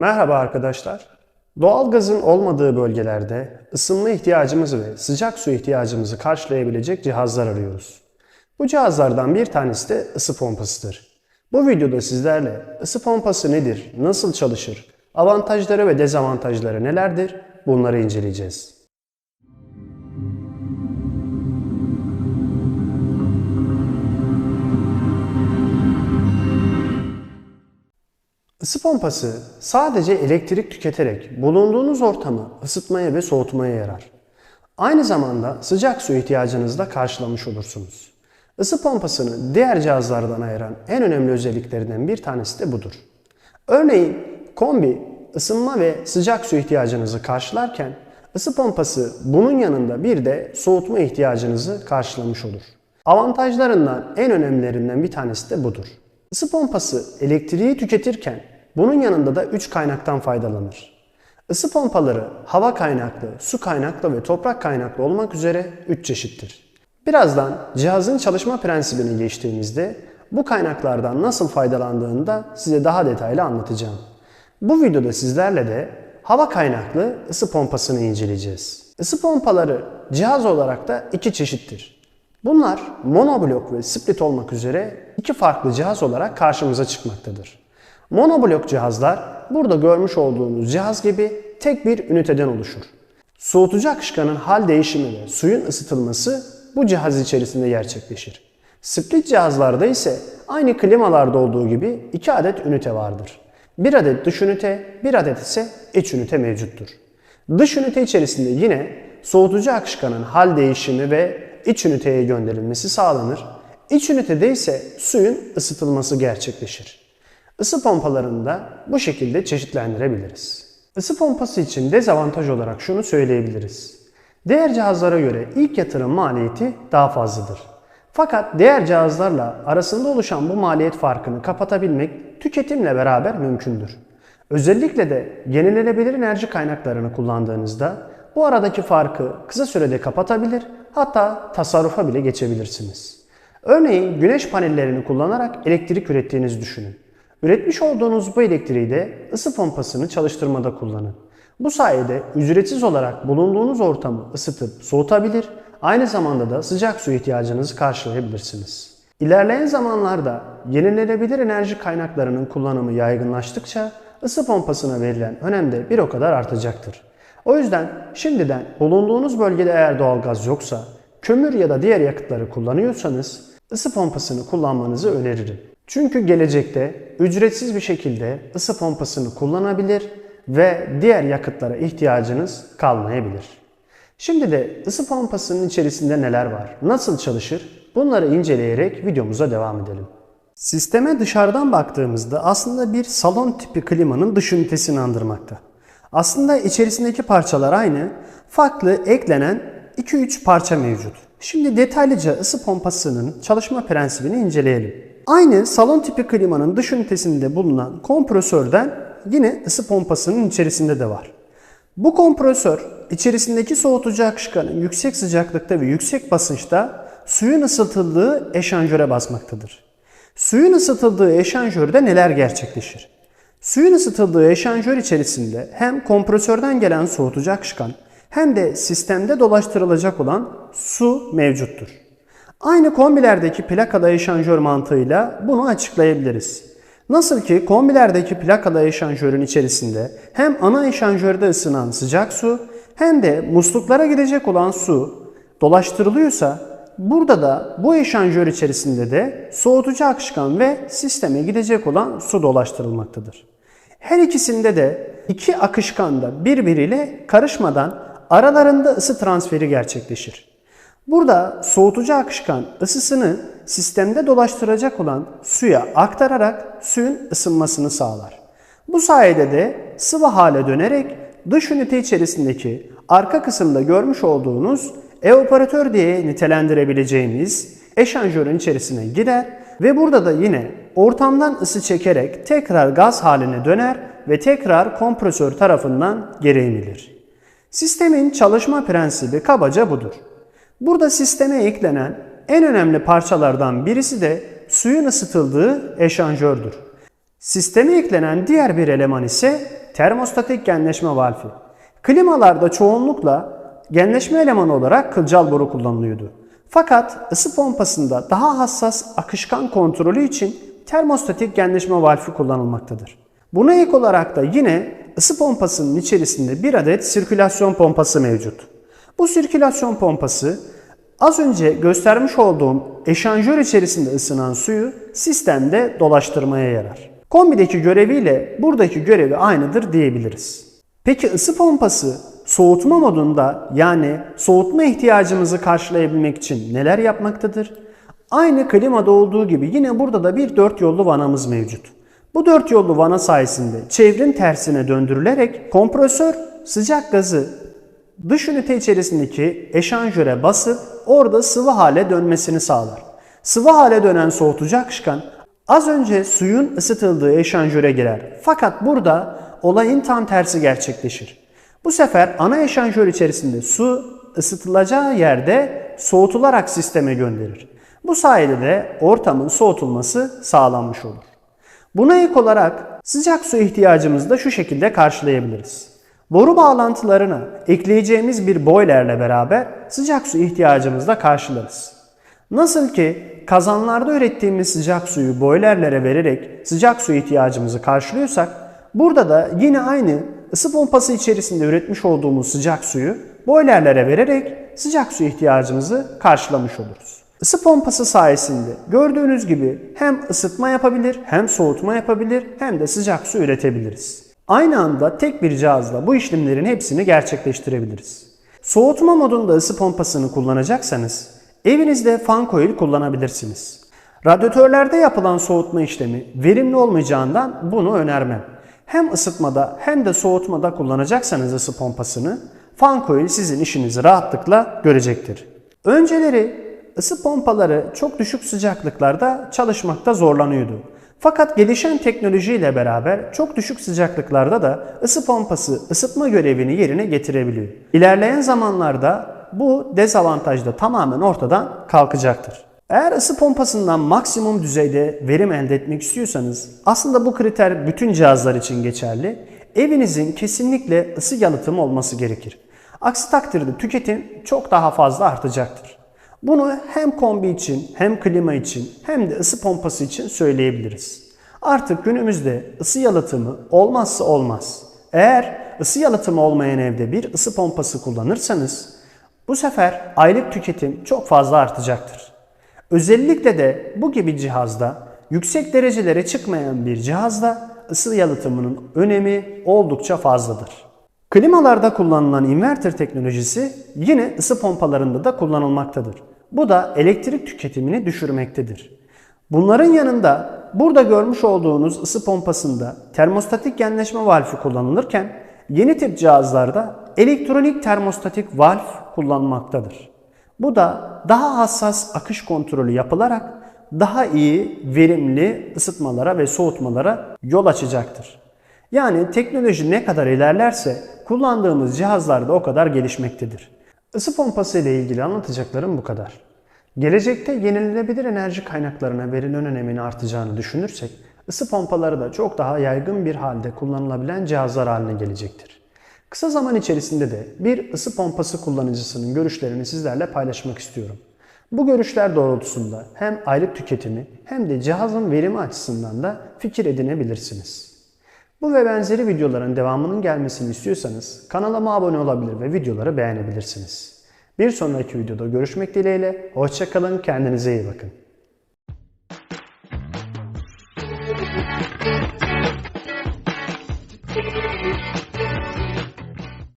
Merhaba arkadaşlar. Doğalgazın olmadığı bölgelerde ısınma ihtiyacımızı ve sıcak su ihtiyacımızı karşılayabilecek cihazlar arıyoruz. Bu cihazlardan bir tanesi de ısı pompasıdır. Bu videoda sizlerle ısı pompası nedir, nasıl çalışır, avantajları ve dezavantajları nelerdir bunları inceleyeceğiz. Isı pompası sadece elektrik tüketerek bulunduğunuz ortamı ısıtmaya ve soğutmaya yarar. Aynı zamanda sıcak su ihtiyacınızı da karşılamış olursunuz. Isı pompasını diğer cihazlardan ayıran en önemli özelliklerinden bir tanesi de budur. Örneğin kombi ısınma ve sıcak su ihtiyacınızı karşılarken ısı pompası bunun yanında bir de soğutma ihtiyacınızı karşılamış olur. Avantajlarından en önemlilerinden bir tanesi de budur. Isı pompası elektriği tüketirken bunun yanında da 3 kaynaktan faydalanır. Isı pompaları hava kaynaklı, su kaynaklı ve toprak kaynaklı olmak üzere 3 çeşittir. Birazdan cihazın çalışma prensibini geçtiğimizde bu kaynaklardan nasıl faydalandığını da size daha detaylı anlatacağım. Bu videoda sizlerle de hava kaynaklı ısı pompasını inceleyeceğiz. Isı pompaları cihaz olarak da iki çeşittir. Bunlar monoblok ve split olmak üzere iki farklı cihaz olarak karşımıza çıkmaktadır. Monoblok cihazlar burada görmüş olduğunuz cihaz gibi tek bir üniteden oluşur. Soğutucu akışkanın hal değişimi ve suyun ısıtılması bu cihaz içerisinde gerçekleşir. Split cihazlarda ise aynı klimalarda olduğu gibi iki adet ünite vardır. Bir adet dış ünite, bir adet ise iç ünite mevcuttur. Dış ünite içerisinde yine soğutucu akışkanın hal değişimi ve iç üniteye gönderilmesi sağlanır. İç ünitede ise suyun ısıtılması gerçekleşir. Isı pompalarını da bu şekilde çeşitlendirebiliriz. Isı pompası için dezavantaj olarak şunu söyleyebiliriz. Diğer cihazlara göre ilk yatırım maliyeti daha fazladır. Fakat diğer cihazlarla arasında oluşan bu maliyet farkını kapatabilmek tüketimle beraber mümkündür. Özellikle de yenilenebilir enerji kaynaklarını kullandığınızda bu aradaki farkı kısa sürede kapatabilir hatta tasarrufa bile geçebilirsiniz. Örneğin güneş panellerini kullanarak elektrik ürettiğinizi düşünün. Üretmiş olduğunuz bu elektriği de ısı pompasını çalıştırmada kullanın. Bu sayede ücretsiz olarak bulunduğunuz ortamı ısıtıp soğutabilir, aynı zamanda da sıcak su ihtiyacınızı karşılayabilirsiniz. İlerleyen zamanlarda yenilenebilir enerji kaynaklarının kullanımı yaygınlaştıkça ısı pompasına verilen önem de bir o kadar artacaktır. O yüzden şimdiden bulunduğunuz bölgede eğer doğalgaz yoksa, kömür ya da diğer yakıtları kullanıyorsanız ısı pompasını kullanmanızı öneririm. Çünkü gelecekte ücretsiz bir şekilde ısı pompasını kullanabilir ve diğer yakıtlara ihtiyacınız kalmayabilir. Şimdi de ısı pompasının içerisinde neler var, nasıl çalışır bunları inceleyerek videomuza devam edelim. Sisteme dışarıdan baktığımızda aslında bir salon tipi klimanın dış ünitesini andırmakta. Aslında içerisindeki parçalar aynı, farklı eklenen 2-3 parça mevcut. Şimdi detaylıca ısı pompasının çalışma prensibini inceleyelim. Aynı salon tipi klimanın dış ünitesinde bulunan kompresörden yine ısı pompasının içerisinde de var. Bu kompresör içerisindeki soğutucu akışkanın yüksek sıcaklıkta ve yüksek basınçta suyun ısıtıldığı eşanjöre basmaktadır. Suyun ısıtıldığı eşanjörde neler gerçekleşir? Suyun ısıtıldığı eşanjör içerisinde hem kompresörden gelen soğutucu akışkan hem de sistemde dolaştırılacak olan su mevcuttur. Aynı kombilerdeki plakalı eşanjör mantığıyla bunu açıklayabiliriz. Nasıl ki kombilerdeki plakalı eşanjörün içerisinde hem ana eşanjörde ısınan sıcak su hem de musluklara gidecek olan su dolaştırılıyorsa burada da bu eşanjör içerisinde de soğutucu akışkan ve sisteme gidecek olan su dolaştırılmaktadır. Her ikisinde de iki akışkan da birbiriyle karışmadan aralarında ısı transferi gerçekleşir. Burada soğutucu akışkan ısısını sistemde dolaştıracak olan suya aktararak suyun ısınmasını sağlar. Bu sayede de sıvı hale dönerek dış ünite içerisindeki arka kısımda görmüş olduğunuz evaporatör diye nitelendirebileceğimiz eşanjörün içerisine gider ve burada da yine ortamdan ısı çekerek tekrar gaz haline döner ve tekrar kompresör tarafından geri emilir. Sistemin çalışma prensibi kabaca budur. Burada sisteme eklenen en önemli parçalardan birisi de suyun ısıtıldığı eşanjördür. Sisteme eklenen diğer bir eleman ise termostatik genleşme valfi. Klimalarda çoğunlukla genleşme elemanı olarak kılcal boru kullanılıyordu. Fakat ısı pompasında daha hassas akışkan kontrolü için termostatik genleşme valfi kullanılmaktadır. Buna ek olarak da yine ısı pompasının içerisinde bir adet sirkülasyon pompası mevcut. Bu sirkülasyon pompası az önce göstermiş olduğum eşanjör içerisinde ısınan suyu sistemde dolaştırmaya yarar. Kombideki göreviyle buradaki görevi aynıdır diyebiliriz. Peki ısı pompası soğutma modunda yani soğutma ihtiyacımızı karşılayabilmek için neler yapmaktadır? Aynı klimada olduğu gibi yine burada da bir dört yollu vanamız mevcut. Bu dört yollu vana sayesinde çevrim tersine döndürülerek kompresör sıcak gazı dış ünite içerisindeki eşanjöre basıp orada sıvı hale dönmesini sağlar. Sıvı hale dönen soğutucu akışkan az önce suyun ısıtıldığı eşanjöre girer. Fakat burada olayın tam tersi gerçekleşir. Bu sefer ana eşanjör içerisinde su ısıtılacağı yerde soğutularak sisteme gönderir. Bu sayede de ortamın soğutulması sağlanmış olur. Buna ek olarak sıcak su ihtiyacımızı da şu şekilde karşılayabiliriz. Boru bağlantılarına ekleyeceğimiz bir boilerle beraber sıcak su ihtiyacımızı da karşılarız. Nasıl ki kazanlarda ürettiğimiz sıcak suyu boilerlere vererek sıcak su ihtiyacımızı karşılıyorsak, burada da yine aynı ısı pompası içerisinde üretmiş olduğumuz sıcak suyu boilerlere vererek sıcak su ihtiyacımızı karşılamış oluruz. Isı pompası sayesinde gördüğünüz gibi hem ısıtma yapabilir, hem soğutma yapabilir, hem de sıcak su üretebiliriz. Aynı anda tek bir cihazla bu işlemlerin hepsini gerçekleştirebiliriz. Soğutma modunda ısı pompasını kullanacaksanız evinizde fan coil kullanabilirsiniz. Radyatörlerde yapılan soğutma işlemi verimli olmayacağından bunu önermem. Hem ısıtmada hem de soğutmada kullanacaksanız ısı pompasını fan coil sizin işinizi rahatlıkla görecektir. Önceleri ısı pompaları çok düşük sıcaklıklarda çalışmakta zorlanıyordu. Fakat gelişen teknolojiyle beraber çok düşük sıcaklıklarda da ısı pompası ısıtma görevini yerine getirebiliyor. İlerleyen zamanlarda bu dezavantaj da tamamen ortadan kalkacaktır. Eğer ısı pompasından maksimum düzeyde verim elde etmek istiyorsanız aslında bu kriter bütün cihazlar için geçerli. Evinizin kesinlikle ısı yalıtımı olması gerekir. Aksi takdirde tüketim çok daha fazla artacaktır. Bunu hem kombi için hem klima için hem de ısı pompası için söyleyebiliriz. Artık günümüzde ısı yalıtımı olmazsa olmaz. Eğer ısı yalıtımı olmayan evde bir ısı pompası kullanırsanız bu sefer aylık tüketim çok fazla artacaktır. Özellikle de bu gibi cihazda yüksek derecelere çıkmayan bir cihazda ısı yalıtımının önemi oldukça fazladır. Klimalarda kullanılan inverter teknolojisi yine ısı pompalarında da kullanılmaktadır. Bu da elektrik tüketimini düşürmektedir. Bunların yanında burada görmüş olduğunuz ısı pompasında termostatik genleşme valfi kullanılırken yeni tip cihazlarda elektronik termostatik valf kullanılmaktadır. Bu da daha hassas akış kontrolü yapılarak daha iyi verimli ısıtmalara ve soğutmalara yol açacaktır. Yani teknoloji ne kadar ilerlerse kullandığımız cihazlar da o kadar gelişmektedir. Isı pompası ile ilgili anlatacaklarım bu kadar. Gelecekte yenilenebilir enerji kaynaklarına verilen önemin artacağını düşünürsek, ısı pompaları da çok daha yaygın bir halde kullanılabilen cihazlar haline gelecektir. Kısa zaman içerisinde de bir ısı pompası kullanıcısının görüşlerini sizlerle paylaşmak istiyorum. Bu görüşler doğrultusunda hem aylık tüketimi hem de cihazın verimi açısından da fikir edinebilirsiniz. Bu ve benzeri videoların devamının gelmesini istiyorsanız kanalıma abone olabilir ve videoları beğenebilirsiniz. Bir sonraki videoda görüşmek dileğiyle, hoşçakalın, kendinize iyi bakın.